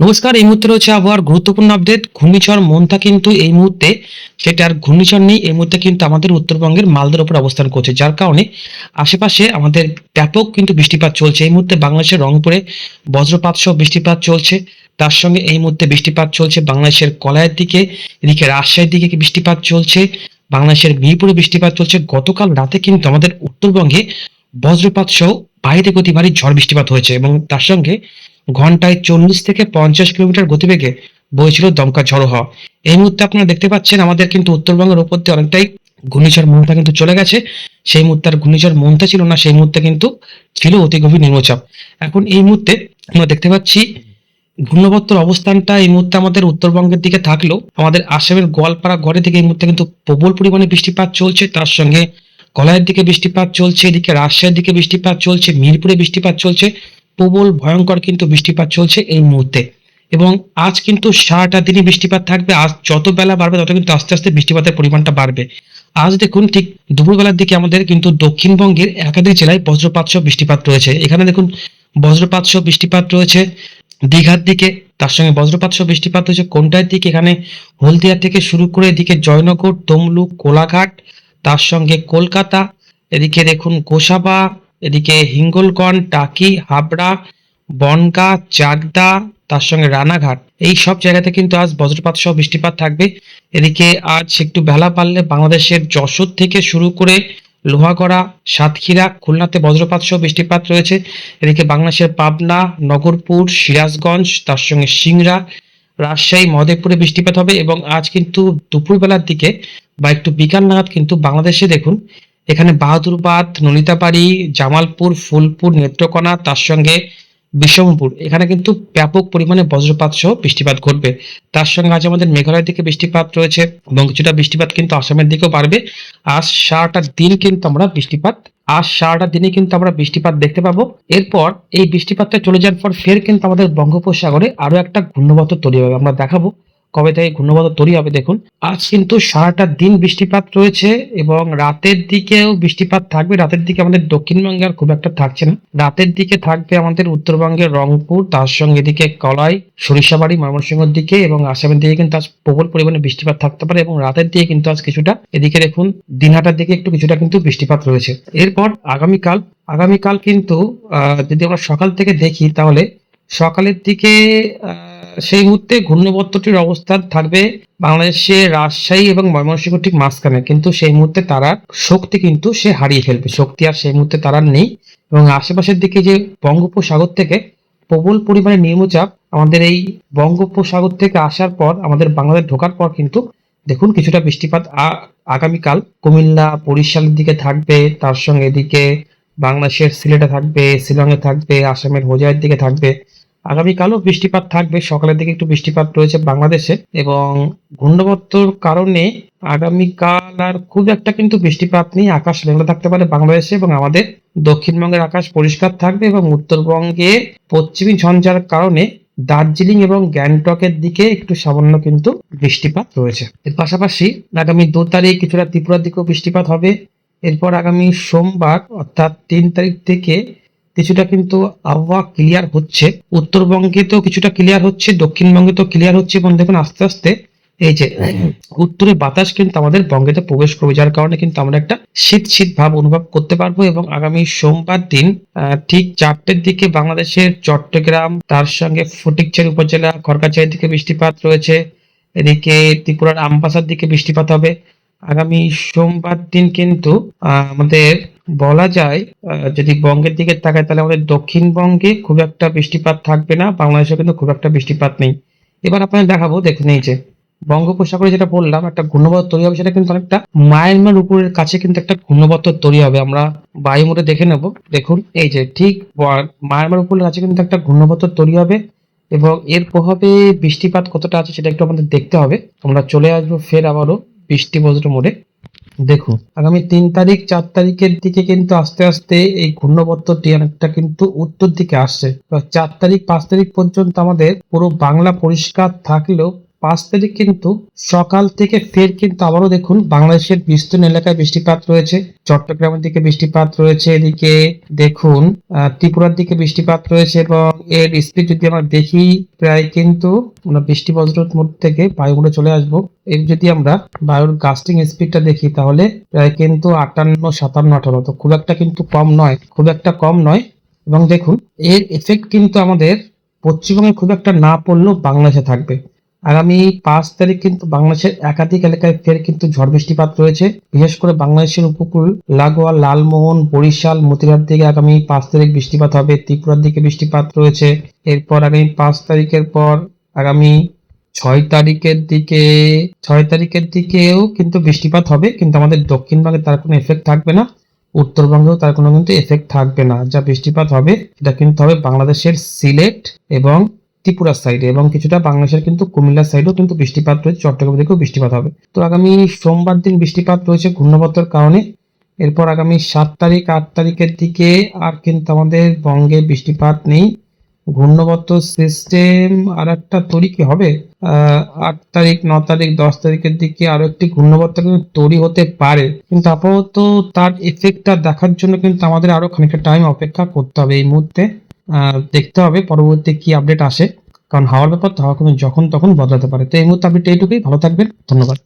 নমস্কার, এই মুহূর্তে রয়েছে আবহাওয়ার গুরুত্বপূর্ণ আপডেট ঘূর্ণিঝড় মন্থা কিন্তু এই মুহূর্তে সেটা আর ঘূর্ণিঝড় নেই, এই মুহূর্তে কিন্তু আমাদের উত্তরবঙ্গের মালদার উপর অবস্থান করছে, যার কারণে আশেপাশে আমাদের ব্যাপক কিন্তু বৃষ্টিপাত চলছে। এই মুহূর্তে বাংলাদেশের রংপুরে বজ্রপাত সহ বৃষ্টিপাত চলছে, তার সঙ্গে এই মুহূর্তে বৃষ্টিপাত চলছে বাংলাদেশের কলায়ের দিকে, এদিকে রাজশাহীর দিকে বৃষ্টিপাত চলছে, বাংলাদেশের মিরপুরে বৃষ্টিপাত চলছে। গতকাল রাতে কিন্তু আমাদের উত্তরবঙ্গে বজ্রপাত সহ বাইরে গতি ভারী ঝড় বৃষ্টিপাত হয়েছে এবং তার সঙ্গে ঘন্টায় চল্লিশ থেকে পঞ্চাশ কিলোমিটার গতিবেগে বইছিল দমকা ঝড়ো হওয়া। এই মুহূর্তে আপনারা দেখতে পাচ্ছেন, আমাদের কিন্তু উত্তরবঙ্গের উপর দিয়ে অনেকটাই ঘূর্ণিঝড় মন্থা কিন্তু চলে গেছে। সেই মুহূর্তে আর ঘূর্ণিঝড় মন্থা ছিল না, সেই মুহূর্তে কিন্তু ছিল অতি গভীর নিম্নচাপ। এখন এই মুহূর্তে আমরা দেখতে পাচ্ছি, ঘূর্ণবর্তর অবস্থানটা এই মুহূর্তে আমাদের উত্তরবঙ্গের দিকে থাকলেও আমাদের আসামের গোয়ালপাড়া গড়ে থেকে এই মুহূর্তে কিন্তু প্রবল পরিমাণে বৃষ্টিপাত চলছে। তার সঙ্গে কলায়ের দিকে বৃষ্টিপাত চলছে, এদিকে রাজশাহীর দিকে বৃষ্টিপাত চলছে, মিরপুরে বৃষ্টিপাত চলছে। প্রবল, ভয়ঙ্কর কিন্তু বৃষ্টিপাত চলছে এই মুহূর্তে। এবং আজ কিন্তু সারাটা দিনই বৃষ্টিপাত থাকবে। আজ যত বেলা বাড়বে, তত কিন্তু আস্তে আস্তে বৃষ্টিপাতের পরিমাণটা বাড়বে। আজ দেখুন ঠিক দুপুরবেলার দিকে আমাদের কিন্তু দক্ষিণবঙ্গের একাধিক জেলায় বজ্রপাত সহ বৃষ্টিপাত রয়েছে। এখানে দেখুন বজ্রপাত সহ বৃষ্টিপাত রয়েছে দীঘার দিকে, তার সঙ্গে বজ্রপাত সহ বৃষ্টিপাত রয়েছে কোনটার দিকে। এখানে হলদিয়া থেকে শুরু করে এদিকে জয়নগর, তমলুক, কোলাঘাট, তার সঙ্গে কলকাতা, এদিকে দেখুন গোসাবা এদিকে হিঙ্গলগঞ্জ টাকি, হাবড়া, বনগা, চাকদা, তার সঙ্গে রানাঘাট, এই সব জায়গাতে কিন্তু আজ বজ্রপাত সহ বৃষ্টিপাত থাকবে। এদিকে আজ একটু বেলা পারলে বাংলাদেশের যশোর থেকে শুরু করে লোহাগড়া, সাতক্ষীরা, খুলনাতে বজ্রপাত সহ বৃষ্টিপাত রয়েছে। এদিকে বাংলাদেশের পাবনা, নগরপুর, সিরাজগঞ্জ, তার সঙ্গে সিংড়া, রাজশাহী, মহদেবপুরে বৃষ্টিপাত হবে এবং আজ কিন্তু দুপুরবেলার দিকে বা একটু বিকাল নাগাদ কিন্তু বাংলাদেশে দেখুন এখানে বাহাদুরবাদ নলিতাবাড়ি জামালপুর, ফুলপুর, নেত্রকোনা, তার সঙ্গে বিষমপুর এখানে কিন্তু ব্যাপক পরিমাণে বজ্রপাত সহ বৃষ্টিপাত ঘটবে। তার সঙ্গে আজ আমাদের মেঘালয়ের দিকে বৃষ্টিপাত রয়েছে এবং কিছুটা বৃষ্টিপাত কিন্তু আসামের দিকেও বাড়বে। আজ সারাটা দিন কিন্তু আমরা বৃষ্টিপাত, আজ সারাটা দিনে কিন্তু আমরা বৃষ্টিপাত দেখতে পাবো। এরপর এই বৃষ্টিপাতটা চলে যাওয়ার পর ফের কিন্তু আমাদের বঙ্গোপসাগরে আরও একটা ঘূর্ণবত তৈরি হবে আমরা দেখাবো। কবে থেকে ঘূর্ণবত তৈরি হবে দেখুন। আজ কিন্তু সারাটা দিন বৃষ্টিপাত রয়েছে এবং রাতের দিকেও বৃষ্টিপাত থাকবে। রাতের দিকে আমাদের দক্ষিণবঙ্গে আর খুব একটা থাকছে না। রাতের দিকে থাকবে আমাদের উত্তরবঙ্গের রংপুর, তার সঙ্গে এদিকে কলাই, সরিষাবাড়ি, ময়মনসিংহের দিকে এবং আসামের দিকে কিন্তু আজ প্রবল পরিমাণে বৃষ্টিপাত থাকতে পারে এবং রাতের দিকে কিন্তু আজ কিছুটা এদিকে দেখুন, দিনহাটার দিকে একটু কিছুটা কিন্তু বৃষ্টিপাত রয়েছে। এরপর আগামীকাল আগামীকাল কিন্তু যদি আমরা সকাল থেকে দেখি তাহলে সকালের দিকে সেই মুহূর্তে ঘূর্ণবর্তটির অবস্থান থাকবে বাংলাদেশে রাজশাহী এবং ময়মনসিংহ ঠিক মাঝখানে। কিন্তু সেই মুহূর্তে তারা শক্তি কিন্তু সে হারিয়ে ফেলবে। শক্তি আর সেই মুহূর্তে তারা নেই। এবং আশেপাশের দিকে যে বঙ্গোপসাগর থেকে প্রবল পরিমাণে নিম্নচাপ, আমাদের এই বঙ্গোপসাগর থেকে আসার পর, আমাদের বাংলাদেশ ঢোকার পর কিন্তু দেখুন কিছুটা বৃষ্টিপাত আগামীকাল কুমিল্লা বরিশালের দিকে থাকবে, তার সঙ্গে এদিকে বাংলাদেশের সিলেটে থাকবে, শিলংয়ে থাকবে, আসামের হোজাইয়ের দিকে থাকবে। আগামীকালও বৃষ্টিপাত থাকবে। সকালের দিকে একটু বৃষ্টিপাত রয়েছে বাংলাদেশে এবং ঘূর্ণবর্তর কারণে আগামীকাল আর খুব একটা কিন্তু বৃষ্টিপাত নেই। আকাশ মেঘলা থাকতে পারে বাংলাদেশে এবং আমাদের দক্ষিণবঙ্গের আকাশ পরিষ্কার থাকবে এবং উত্তরবঙ্গে পশ্চিমী ঝঞ্ঝার কারণে দার্জিলিং এবং গ্যাংটকের দিকে একটু সামান্য কিন্তু বৃষ্টিপাত রয়েছে। এর পাশাপাশি আগামী দু তারিখ কিছুটা ত্রিপুরার দিকেও বৃষ্টিপাত হবে। এরপর আগামী সোমবার অর্থাৎ তিন তারিখ থেকে কিছুটা কিন্তু আবহাওয়া ক্লিয়ার হচ্ছে। উত্তরবঙ্গে তো কিছুটা ক্লিয়ার হচ্ছে দক্ষিণবঙ্গে তো ক্লিয়ার হচ্ছে এবং দেখুন আস্তে আস্তে এই যে উত্তরে বাতাস কিন্তু আমাদের বঙ্গেতে প্রবেশ করবে, যার কারণে কিন্তু আমরা একটা শীত শীত ভাব অনুভব করতে পারব এবং আগামী সোমবার দিন ঠিক চারটের দিকে বাংলাদেশের চট্টগ্রাম, তার সঙ্গে ফটিকচারি উপজেলা খড়গাছিয়ার দিকে বৃষ্টিপাত রয়েছে, এদিকে ত্রিপুরার আমবাসার দিকে বৃষ্টিপাত হবে। আগামী সোমবার দিন কিন্তু আমাদের বলা যায় যদি বঙ্গের দিকে তাকায় তাহলে আমাদের দক্ষিণবঙ্গে খুব একটা বৃষ্টিপাত থাকবে না বাংলাদেশে কিন্তু খুব একটা বৃষ্টিপাত নেই। এবার আপনাদের দেখাবো, দেখুন এই যে, বঙ্গোপসাগরে যেটা বললাম, একটা ঘূর্ণবত তৈরি হবে, সেটা কিন্তু অনেকটা মায়ানমার উপরের কাছে কিন্তু একটা ঘূর্ণবত তৈরি হবে, আমরা বায়ুমোটে দেখে নেব। দেখুন, এই যে, ঠিক মায়ানমার উপরের কাছে কিন্তু একটা ঘূর্ণবত তৈরি হবে এবং এর প্রভাবে বৃষ্টিপাত কতটা আছে সেটা একটু আমাদের দেখতে হবে। আমরা চলে আসব ফের আবারও বৃষ্টি বজ্র মোড়ে। দেখুন, আগামী তিন তারিখ, চার তারিখের দিকে কিন্তু আস্তে আস্তে এই ঘূর্ণবদ্ধটি অনেকটা কিন্তু উত্তর দিকে আসছে। চার তারিখ, পাঁচ তারিখ পর্যন্ত আমাদের পুরো বাংলা পরিষ্কার থাকলেও পাঁচ তারিখ কিন্তু সকাল থেকে ফের কিন্তু আবারও দেখুন বাংলাদেশের বিস্তীর্ণ এলাকায় বৃষ্টিপাত রয়েছে। চট্টগ্রামের দিকে বৃষ্টিপাত রয়েছে, এদিকে দেখুন ত্রিপুরার দিকে বৃষ্টিপাত রয়েছে এবং এর স্পিড যদি আমরা দেখি, প্রায় কিন্তু আমরা বৃষ্টি বজ্রের মধ্যে থেকে বায়ুগুলো চলে আসব। এর যদি আমরা বায়ুর গাস্টিং স্পিডটা দেখি, তাহলে প্রায় কিন্তু আটান্ন, সাতান্ন, আঠারো। তো খুব একটা কিন্তু কম নয়, খুব একটা কম নয়। এবং দেখুন, এর এফেক্ট কিন্তু আমাদের পশ্চিমবঙ্গে খুব একটা না পড়লেও বাংলাদেশে থাকবে। আগামী পাঁচ তারিখ কিন্তু বাংলাদেশের একাধিক এলাকায় ফের কিন্তু ঝড় বৃষ্টিপাত রয়েছে। বিশেষ করে বাংলাদেশের উপকূল, লাগোয়া, লালমোহন, বরিশাল মতিরার দিকে আগামী পাঁচ তারিখ বৃষ্টিপাত হবে, ত্রিপুরার দিকে বৃষ্টিপাত রয়েছে। এরপর আগামী পাঁচ তারিখের পর আগামী ছয় তারিখের দিকে, ছয় তারিখের দিকেও কিন্তু বৃষ্টিপাত হবে, কিন্তু আমাদের দক্ষিণবঙ্গে তার কোনো এফেক্ট থাকবে না। উত্তরবঙ্গেও তার কোনো কিন্তু এফেক্ট থাকবে না। যা বৃষ্টিপাত হবে, সেটা কিন্তু হবে বাংলাদেশের সিলেট এবং ত্রিপুরার সাইডে এবং কিছুটা বাংলাদেশের কিন্তু কুমিল্লার সাইডেও কিন্তু বৃষ্টিপাত রয়েছে, চট্টগ্রাম দিকেও বৃষ্টিপাত হবে। তো আগামী সোমবার দিন বৃষ্টিপাত রয়েছে ঘূর্ণাবর্তের কারণে। এরপর আগামী সাত তারিখ, আট তারিখের দিকে আর কিন্তু আমাদের বঙ্গে বৃষ্টিপাত নেই। ঘূর্ণাবর্ত সিস্টেম আর একটা তৈরি কি হবে আট তারিখ, ন তারিখ, দশ তারিখের দিকে আরও একটি ঘূর্ণাবর্ত কিন্তু তৈরি হতে পারে। কিন্তু আপাতত তার এফেক্টটা দেখার জন্য কিন্তু আমাদের আরও খানিকটা টাইম অপেক্ষা করতে হবে এই মুহূর্তে। দেখতে হবে পরবর্তী কি আপডেট আসে। কারণ হাওয়ার ব্যাপার তো হাওয়া যখন তখন বদলাতে পারে। তো এই মুহূর্তে আপডেট এইটুকুই। ভালো থাকবেন। ধন্যবাদ।